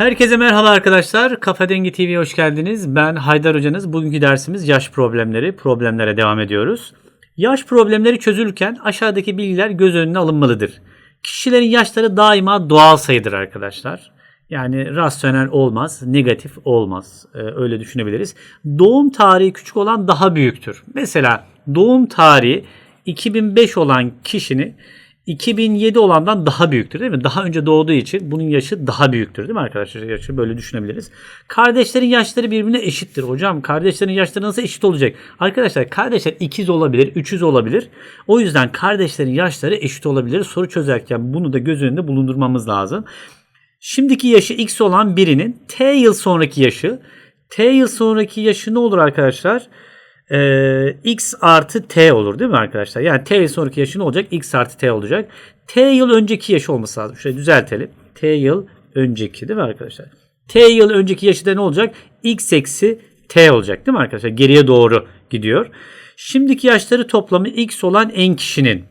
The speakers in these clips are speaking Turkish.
Herkese merhaba arkadaşlar. Kafa Dengi TV'ye hoş geldiniz. Ben Haydar Hocanız. Bugünkü dersimiz yaş problemleri. Problemlere devam ediyoruz. Yaş problemleri çözülürken aşağıdaki bilgiler göz önüne alınmalıdır. Kişilerin yaşları daima doğal sayıdır arkadaşlar. Yani rasyonel olmaz, negatif olmaz. Ee, öyle düşünebiliriz. Doğum tarihi küçük olan daha büyüktür. Mesela doğum tarihi 2005 olan kişinin 2007 olandan daha büyüktür değil mi? Daha önce doğduğu için bunun yaşı daha büyüktür değil mi arkadaşlar? Yaşı böyle düşünebiliriz. Kardeşlerin yaşları birbirine eşittir. Hocam kardeşlerin yaşları nasıl eşit olacak? Arkadaşlar kardeşler ikiz olabilir, üçüz olabilir. O yüzden kardeşlerin yaşları eşit olabilir. Soru çözerken bunu da göz önünde bulundurmamız lazım. Şimdiki yaşı x olan birinin t yıl sonraki yaşı t yıl sonraki yaşı ne olur arkadaşlar? Ee, x artı t olur değil mi arkadaşlar? Yani t sonraki yaşı ne olacak? x artı t olacak. t yıl önceki yaşı olması lazım. Şöyle düzeltelim. t yıl önceki değil mi arkadaşlar? t yıl önceki yaşı da ne olacak? x eksi t olacak değil mi arkadaşlar? Geriye doğru gidiyor. Şimdiki yaşları toplamı x olan en kişinin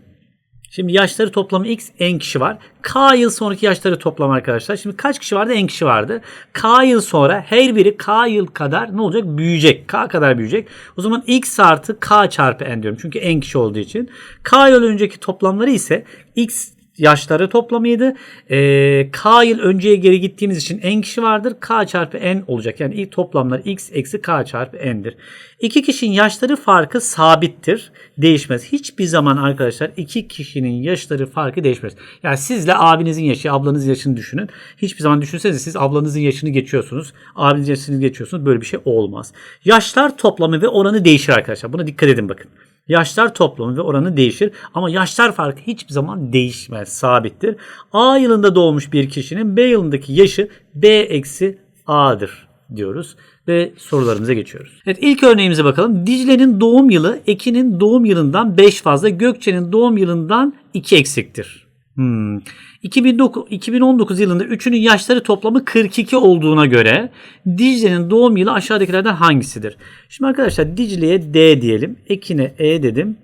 Şimdi yaşları toplamı x en kişi var. K yıl sonraki yaşları toplam arkadaşlar. Şimdi kaç kişi vardı? En kişi vardı. K yıl sonra her biri K yıl kadar ne olacak? Büyüyecek. K kadar büyüyecek. O zaman x artı K çarpı n diyorum. Çünkü en kişi olduğu için. K yıl önceki toplamları ise x yaşları toplamıydı. Ee, K yıl önceye geri gittiğimiz için n kişi vardır. K çarpı n olacak. Yani ilk toplamlar x eksi K çarpı n'dir. İki kişinin yaşları farkı sabittir. Değişmez. Hiçbir zaman arkadaşlar iki kişinin yaşları farkı değişmez. Yani sizle abinizin yaşı, ablanız yaşını düşünün. Hiçbir zaman düşünsenize siz ablanızın yaşını geçiyorsunuz. Abinizin yaşını geçiyorsunuz. Böyle bir şey olmaz. Yaşlar toplamı ve oranı değişir arkadaşlar. Buna dikkat edin bakın. Yaşlar toplamı ve oranı değişir ama yaşlar farkı hiçbir zaman değişmez, sabittir. A yılında doğmuş bir kişinin B yılındaki yaşı B eksi A'dır diyoruz ve sorularımıza geçiyoruz. Evet ilk örneğimize bakalım. Dicle'nin doğum yılı Ekin'in doğum yılından 5 fazla, Gökçe'nin doğum yılından 2 eksiktir. Hmm. 2009, 2019 yılında üçünün yaşları toplamı 42 olduğuna göre Dicle'nin doğum yılı aşağıdakilerden hangisidir? Şimdi arkadaşlar Dicle'ye D diyelim. Ekin'e E dedim.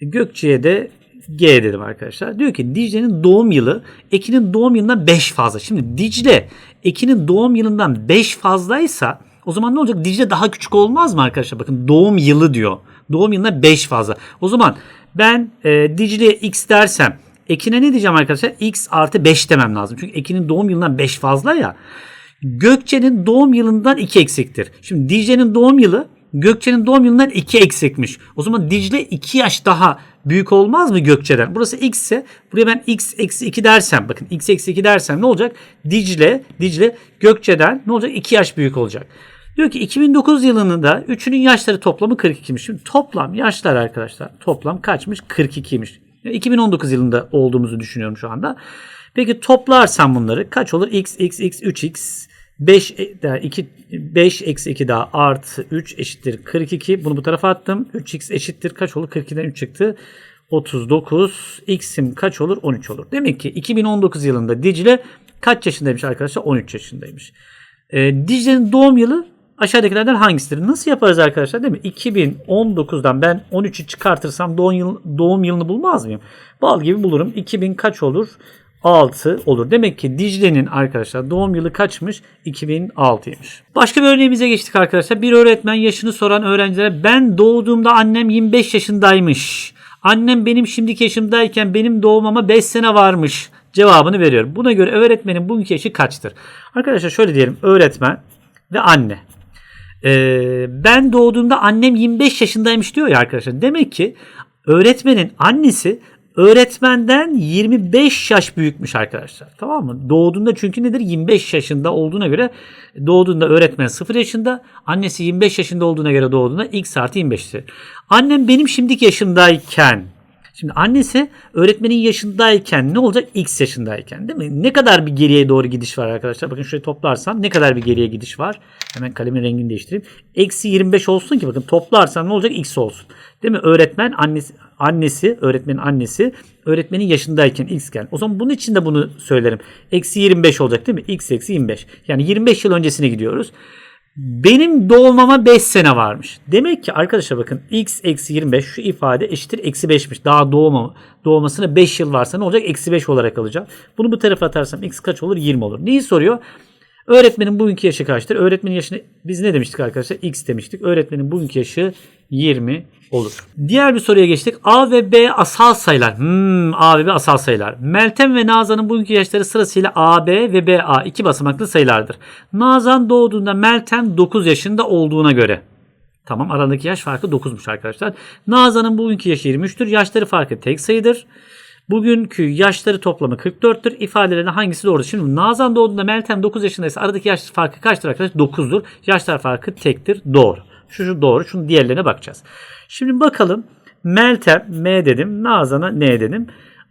Gökçe'ye de G dedim arkadaşlar. Diyor ki Dicle'nin doğum yılı Ekin'in doğum yılından 5 fazla. Şimdi Dicle Ekin'in doğum yılından 5 fazlaysa o zaman ne olacak? Dicle daha küçük olmaz mı arkadaşlar? Bakın doğum yılı diyor. Doğum yılına 5 fazla. O zaman ben e, Dicle'ye X dersem Ekin'e ne diyeceğim arkadaşlar? X artı 5 demem lazım. Çünkü Ekin'in doğum yılından 5 fazla ya. Gökçe'nin doğum yılından 2 eksiktir. Şimdi Dicle'nin doğum yılı Gökçe'nin doğum yılından 2 eksikmiş. O zaman Dicle 2 yaş daha büyük olmaz mı Gökçe'den? Burası x ise buraya ben x eksi 2 dersem bakın x eksi 2 dersem ne olacak? Dicle, Dicle Gökçe'den ne olacak? 2 yaş büyük olacak. Diyor ki 2009 yılında üçünün yaşları toplamı 42'miş. Şimdi toplam yaşlar arkadaşlar toplam kaçmış? 42'ymiş. 2019 yılında olduğumuzu düşünüyorum şu anda. Peki toplarsam bunları kaç olur? x, x, x, 3x, 5 daha 2 5 eksi 2 daha artı 3 eşittir 42. Bunu bu tarafa attım. 3x eşittir kaç olur? 42'den 3 çıktı. 39. X'im kaç olur? 13 olur. Demek ki 2019 yılında Dicle kaç yaşındaymış arkadaşlar? 13 yaşındaymış. E, Dicle'nin doğum yılı aşağıdakilerden hangisidir? Nasıl yaparız arkadaşlar değil mi? 2019'dan ben 13'ü çıkartırsam doğum, yıl, doğum yılını bulmaz mıyım? Bal gibi bulurum. 2000 kaç olur? 6 olur. Demek ki Dicle'nin arkadaşlar doğum yılı kaçmış? 2006'ymış. Başka bir örneğimize geçtik arkadaşlar. Bir öğretmen yaşını soran öğrencilere ben doğduğumda annem 25 yaşındaymış. Annem benim şimdiki yaşımdayken benim doğumama 5 sene varmış cevabını veriyor. Buna göre öğretmenin bugünkü yaşı kaçtır? Arkadaşlar şöyle diyelim öğretmen ve anne. Ee, ben doğduğumda annem 25 yaşındaymış diyor ya arkadaşlar. Demek ki öğretmenin annesi öğretmenden 25 yaş büyükmüş arkadaşlar. Tamam mı? Doğduğunda çünkü nedir? 25 yaşında olduğuna göre doğduğunda öğretmen 0 yaşında. Annesi 25 yaşında olduğuna göre doğduğunda x artı 25'tir. Annem benim şimdiki yaşındayken Şimdi annesi öğretmenin yaşındayken ne olacak? X yaşındayken değil mi? Ne kadar bir geriye doğru gidiş var arkadaşlar? Bakın şurayı toplarsam ne kadar bir geriye gidiş var? Hemen kalemin rengini değiştireyim. Eksi 25 olsun ki bakın toplarsam ne olacak? X olsun. Değil mi? Öğretmen annesi, annesi öğretmenin annesi öğretmenin yaşındayken X gel. O zaman bunun için de bunu söylerim. Eksi 25 olacak değil mi? X eksi 25. Yani 25 yıl öncesine gidiyoruz. Benim doğmama 5 sene varmış. Demek ki arkadaşlar bakın x eksi 25 şu ifade eşittir eksi 5'miş. Daha doğma, doğmasına 5 yıl varsa ne olacak? Eksi 5 olarak alacağım. Bunu bu tarafa atarsam x kaç olur? 20 olur. Neyi soruyor? Öğretmenin bugünkü yaşı kaçtır? Öğretmenin yaşını biz ne demiştik arkadaşlar? X demiştik. Öğretmenin bugünkü yaşı 20 olur. Diğer bir soruya geçtik. A ve B asal sayılar. Hmm, A ve B asal sayılar. Meltem ve Nazan'ın bugünkü yaşları sırasıyla AB ve BA iki basamaklı sayılardır. Nazan doğduğunda Meltem 9 yaşında olduğuna göre. Tamam aradaki yaş farkı 9'muş arkadaşlar. Nazan'ın bugünkü yaşı 23'tür. Yaşları farkı tek sayıdır. Bugünkü yaşları toplamı 44'tür. İfadelerinde hangisi doğrudur? Şimdi Nazan doğduğunda Meltem 9 yaşındaysa aradaki yaş farkı kaçtır arkadaşlar? 9'dur. Yaşlar farkı tektir. Doğru. Şu, şu doğru. Şunun diğerlerine bakacağız. Şimdi bakalım. Meltem M dedim. Nazan'a N dedim.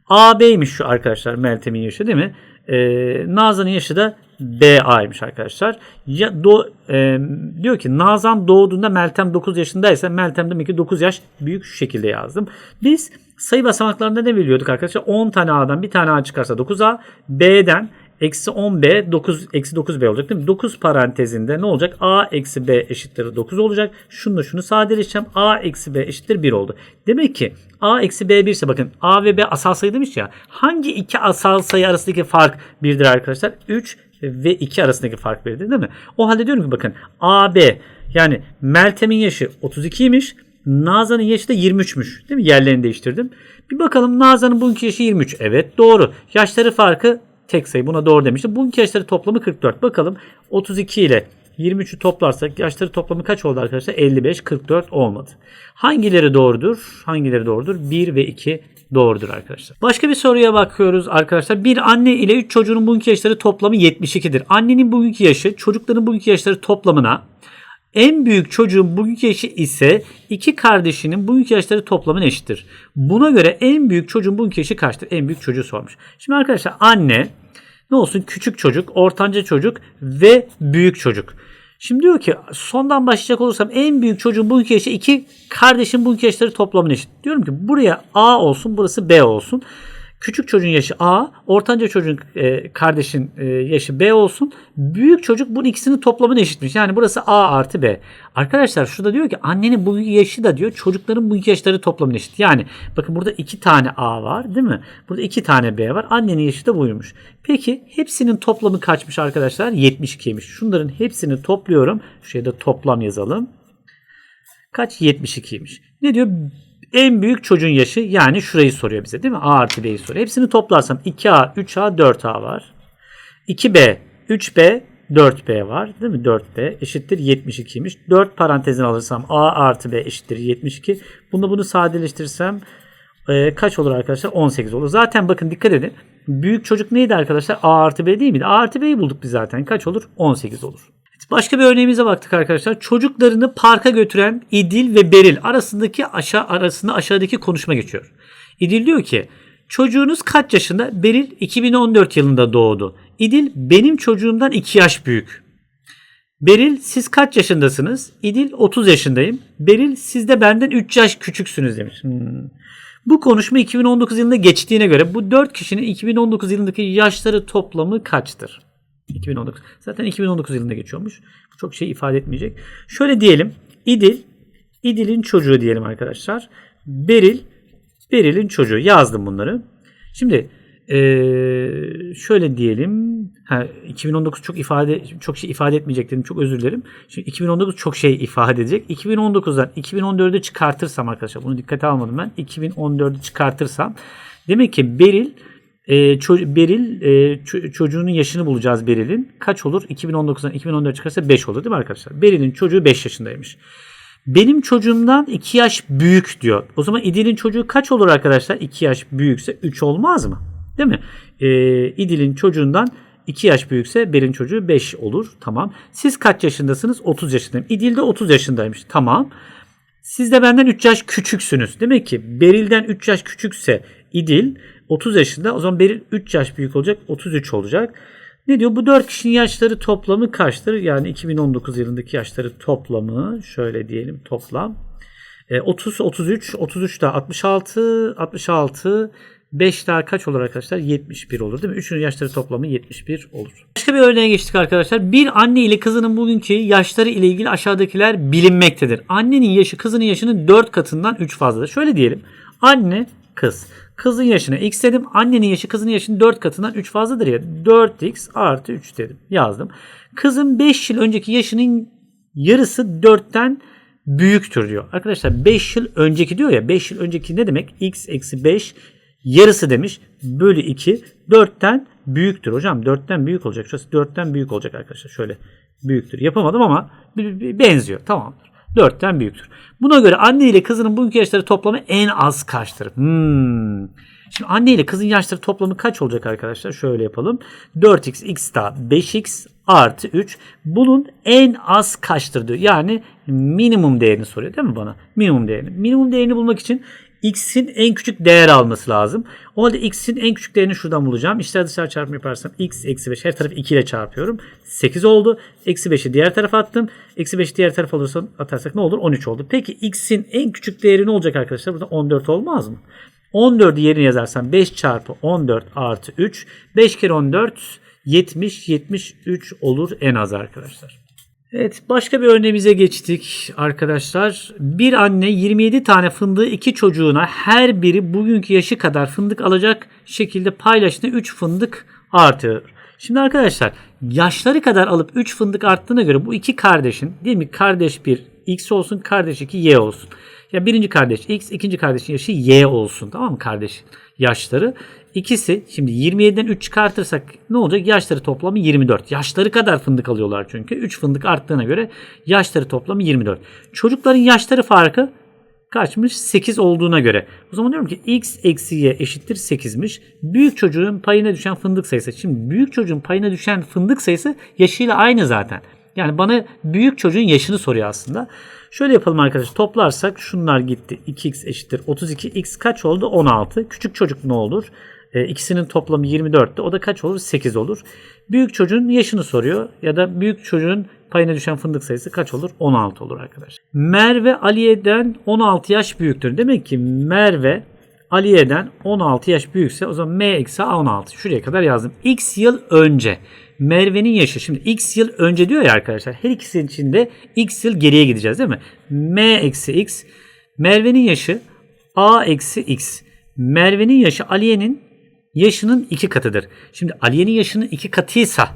AB'ymiş şu arkadaşlar Meltem'in yaşı değil mi? Ee, Nazan'ın yaşı da BA'ymış arkadaşlar. Ya, do, e, diyor ki Nazan doğduğunda Meltem 9 yaşındaysa Meltem demek ki 9 yaş büyük şu şekilde yazdım. Biz sayı basamaklarında ne biliyorduk arkadaşlar? 10 tane A'dan bir tane A çıkarsa 9A. B'den eksi 10B 9 eksi 9B olacak değil mi? 9 parantezinde ne olacak? A eksi B eşittir 9 olacak. Şunu şunu sadeleşeceğim. A eksi B eşittir 1 oldu. Demek ki A eksi B 1 ise bakın A ve B asal sayı demiş ya. Hangi iki asal sayı arasındaki fark 1'dir arkadaşlar? 3 ve 2 arasındaki fark 1'dir değil mi? O halde diyorum ki bakın AB yani Meltem'in yaşı 32'ymiş. Nazan'ın yaşı da 23'müş. Değil mi? Yerlerini değiştirdim. Bir bakalım Nazan'ın bugünkü yaşı 23. Evet doğru. Yaşları farkı tek sayı. Buna doğru demiştim. Bugünkü yaşları toplamı 44. Bakalım 32 ile 23'ü toplarsak yaşları toplamı kaç oldu arkadaşlar? 55, 44 olmadı. Hangileri doğrudur? Hangileri doğrudur? 1 ve 2 doğrudur arkadaşlar. Başka bir soruya bakıyoruz arkadaşlar. Bir anne ile 3 çocuğun bugünkü yaşları toplamı 72'dir. Annenin bugünkü yaşı çocukların bugünkü yaşları toplamına en büyük çocuğun bugünkü yaşı ise iki kardeşinin bugünkü yaşları toplamına eşittir. Buna göre en büyük çocuğun bugünkü yaşı kaçtır? En büyük çocuğu sormuş. Şimdi arkadaşlar anne ne olsun küçük çocuk, ortanca çocuk ve büyük çocuk. Şimdi diyor ki sondan başlayacak olursam en büyük çocuğun bugünkü yaşı iki kardeşin bugünkü yaşları toplamına eşit. Diyorum ki buraya A olsun burası B olsun. Küçük çocuğun yaşı A, ortanca çocuğun e, kardeşin e, yaşı B olsun. Büyük çocuk bunun ikisinin toplamını eşitmiş. Yani burası A artı B. Arkadaşlar şurada diyor ki annenin bugünkü yaşı da diyor çocukların bugünkü yaşları toplamını eşit. Yani bakın burada iki tane A var değil mi? Burada iki tane B var. Annenin yaşı da buymuş. Peki hepsinin toplamı kaçmış arkadaşlar? 72'ymiş. Şunların hepsini topluyorum. Şuraya da toplam yazalım. Kaç? 72'ymiş. Ne diyor? En büyük çocuğun yaşı yani şurayı soruyor bize değil mi? A artı B'yi soruyor. Hepsini toplarsam 2A, 3A, 4A var. 2B, 3B, 4B var. Değil mi? 4B eşittir 72'ymiş. 4 parantezin alırsam A artı B eşittir 72. Bunu bunu sadeleştirirsem e, kaç olur arkadaşlar? 18 olur. Zaten bakın dikkat edin. Büyük çocuk neydi arkadaşlar? A artı B değil miydi? A artı B'yi bulduk biz zaten. Kaç olur? 18 olur. Başka bir örneğimize baktık arkadaşlar. Çocuklarını parka götüren İdil ve Beril arasındaki aşağı arasında aşağıdaki konuşma geçiyor. İdil diyor ki çocuğunuz kaç yaşında? Beril 2014 yılında doğdu. İdil benim çocuğumdan 2 yaş büyük. Beril siz kaç yaşındasınız? İdil 30 yaşındayım. Beril siz de benden 3 yaş küçüksünüz demiş. Hmm. Bu konuşma 2019 yılında geçtiğine göre bu 4 kişinin 2019 yılındaki yaşları toplamı kaçtır? 2019. Zaten 2019 yılında geçiyormuş. Bu çok şey ifade etmeyecek. Şöyle diyelim. İdil, İdil'in çocuğu diyelim arkadaşlar. Beril, Beril'in çocuğu. Yazdım bunları. Şimdi ee, şöyle diyelim. Ha, 2019 çok ifade çok şey ifade etmeyecek dedim. Çok özür dilerim. Şimdi 2019 çok şey ifade edecek. 2019'dan 2014'ü çıkartırsam arkadaşlar bunu dikkate almadım ben. 2014'ü çıkartırsam demek ki Beril e, ço- Beril e, ço- çocuğunun yaşını bulacağız Beril'in. Kaç olur? 2019'dan 2014 çıkarsa 5 olur değil mi arkadaşlar? Beril'in çocuğu 5 yaşındaymış. Benim çocuğumdan 2 yaş büyük diyor. O zaman İdil'in çocuğu kaç olur arkadaşlar? 2 yaş büyükse 3 olmaz mı? Değil mi? Ee, İdil'in çocuğundan 2 yaş büyükse Beril'in çocuğu 5 olur. Tamam. Siz kaç yaşındasınız? 30 yaşındayım. İdil de 30 yaşındaymış. Tamam. Siz de benden 3 yaş küçüksünüz. Demek ki Beril'den 3 yaş küçükse İdil 30 yaşında. O zaman Beril 3 yaş büyük olacak. 33 olacak. Ne diyor? Bu 4 kişinin yaşları toplamı kaçtır? Yani 2019 yılındaki yaşları toplamı şöyle diyelim toplam. E, 30, 33, 33 daha 66, 66, 5 daha kaç olur arkadaşlar? 71 olur değil mi? Üçünün yaşları toplamı 71 olur. Başka bir örneğe geçtik arkadaşlar. Bir anne ile kızının bugünkü yaşları ile ilgili aşağıdakiler bilinmektedir. Annenin yaşı kızının yaşının 4 katından 3 fazladır. Şöyle diyelim. Anne kız. Kızın yaşına x dedim. Annenin yaşı kızın yaşının 4 katından 3 fazladır ya. 4x artı 3 dedim. Yazdım. Kızın 5 yıl önceki yaşının yarısı 4'ten büyüktür diyor. Arkadaşlar 5 yıl önceki diyor ya 5 yıl önceki ne demek? x eksi 5 yarısı demiş. Bölü 2 4'ten büyüktür. Hocam 4'ten büyük olacak. Şurası 4'ten büyük olacak arkadaşlar. Şöyle büyüktür. Yapamadım ama benziyor. Tamamdır. 4'ten büyüktür. Buna göre anne ile kızının bugünkü yaşları toplamı en az kaçtır? Hmm. Şimdi anne ile kızın yaşları toplamı kaç olacak arkadaşlar? Şöyle yapalım. 4x x daha 5x artı 3. Bunun en az kaçtır diyor. Yani minimum değerini soruyor değil mi bana? Minimum değerini. Minimum değerini bulmak için x'in en küçük değer alması lazım. O halde x'in en küçük değerini şuradan bulacağım. İşler dışarı çarpımı yaparsam x eksi 5 her tarafı 2 ile çarpıyorum. 8 oldu. Eksi 5'i diğer tarafa attım. Eksi 5'i diğer tarafa alırsa atarsak ne olur? 13 oldu. Peki x'in en küçük değeri ne olacak arkadaşlar? Burada 14 olmaz mı? 14'ü yerine yazarsam 5 çarpı 14 artı 3. 5 kere 14 70 73 olur en az arkadaşlar. Evet başka bir örneğimize geçtik arkadaşlar. Bir anne 27 tane fındığı iki çocuğuna her biri bugünkü yaşı kadar fındık alacak şekilde paylaştığında 3 fındık artıyor. Şimdi arkadaşlar yaşları kadar alıp 3 fındık arttığına göre bu iki kardeşin değil mi kardeş bir x olsun kardeş 2 y olsun. Ya birinci kardeş x, ikinci kardeşin yaşı y olsun tamam mı kardeş yaşları. İkisi şimdi 27'den 3 çıkartırsak ne olacak? Yaşları toplamı 24. Yaşları kadar fındık alıyorlar çünkü. 3 fındık arttığına göre yaşları toplamı 24. Çocukların yaşları farkı kaçmış? 8 olduğuna göre. O zaman diyorum ki x eksi y eşittir 8'miş. Büyük çocuğun payına düşen fındık sayısı. Şimdi büyük çocuğun payına düşen fındık sayısı yaşıyla aynı zaten. Yani bana büyük çocuğun yaşını soruyor aslında. Şöyle yapalım arkadaşlar. Toplarsak şunlar gitti. 2x eşittir 32. x kaç oldu? 16. Küçük çocuk ne olur? E, ikisinin toplamı 24'te. O da kaç olur? 8 olur. Büyük çocuğun yaşını soruyor. Ya da büyük çocuğun payına düşen fındık sayısı kaç olur? 16 olur arkadaşlar. Merve Aliye'den 16 yaş büyüktür. Demek ki Merve Aliye'den 16 yaş büyükse o zaman M eksi A 16. Şuraya kadar yazdım. X yıl önce. Merve'nin yaşı. Şimdi X yıl önce diyor ya arkadaşlar. Her ikisinin içinde X yıl geriye gideceğiz değil mi? M eksi X. Merve'nin yaşı A eksi X. Merve'nin yaşı Aliye'nin yaşının iki katıdır. Şimdi Aliye'nin yaşının iki katıysa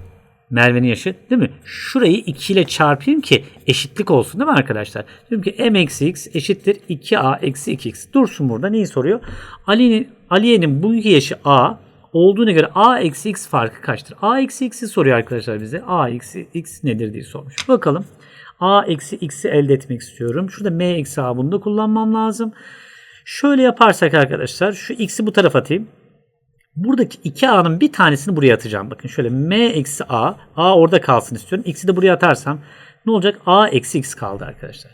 Merve'nin yaşı değil mi? Şurayı 2 ile çarpayım ki eşitlik olsun değil mi arkadaşlar? Diyorum ki m eksi x eşittir 2a eksi 2x. Dursun burada neyi soruyor? Ali'nin Aliye'nin bugünkü yaşı a olduğuna göre a eksi x farkı kaçtır? a eksi x'i soruyor arkadaşlar bize. a eksi x nedir diye sormuş. Bakalım. a eksi x'i elde etmek istiyorum. Şurada m eksi a bunu da kullanmam lazım. Şöyle yaparsak arkadaşlar şu x'i bu tarafa atayım. Buradaki 2a'nın bir tanesini buraya atacağım. Bakın şöyle m eksi a. a orada kalsın istiyorum. x'i de buraya atarsam ne olacak? a eksi x kaldı arkadaşlar.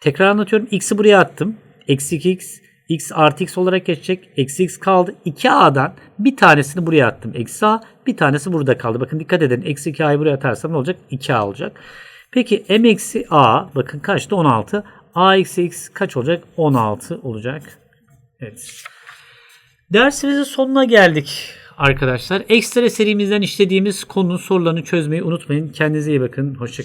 Tekrar anlatıyorum. x'i buraya attım. Eksi 2x x artı x olarak geçecek. Eksi x kaldı. 2a'dan bir tanesini buraya attım. Eksi a. Bir tanesi burada kaldı. Bakın dikkat edin. Eksi 2a'yı buraya atarsam ne olacak? 2a olacak. Peki m eksi a bakın kaçtı? 16. a eksi x kaç olacak? 16 olacak. Evet. Dersimizin sonuna geldik arkadaşlar. Ekstra serimizden işlediğimiz konunun sorularını çözmeyi unutmayın. Kendinize iyi bakın. Hoşçakalın.